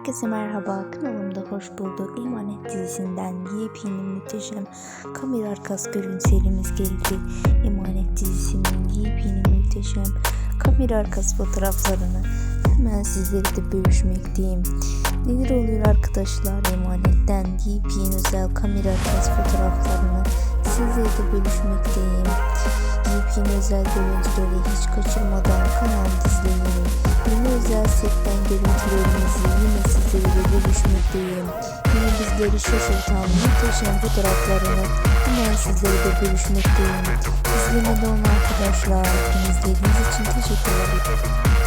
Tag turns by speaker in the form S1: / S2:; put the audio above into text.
S1: Herkese merhaba, kanalımda hoş bulduk. Emanet dizisinden yepyeni muhteşem kamera arkası görüntülerimiz geldi. Emanet dizisinin yepyeni muhteşem kamera arkası fotoğraflarını hemen sizlere de bölüşmekteyim. Neler oluyor arkadaşlar Emanet'ten yepyeni özel kamera arkası fotoğraflarını sizlere de bölüşmekteyim. Yepyeni özel görüntüleri hiç kaçırmadan kanalımda izleyin. Yeni özel sizlerle bölüşmekteyim. Yine bizleri şaşırtan muhteşem fotoğraflarını hemen sizlerle bölüşmekteyim. İzlemede olan arkadaşlar, izlediğiniz için teşekkür ederim.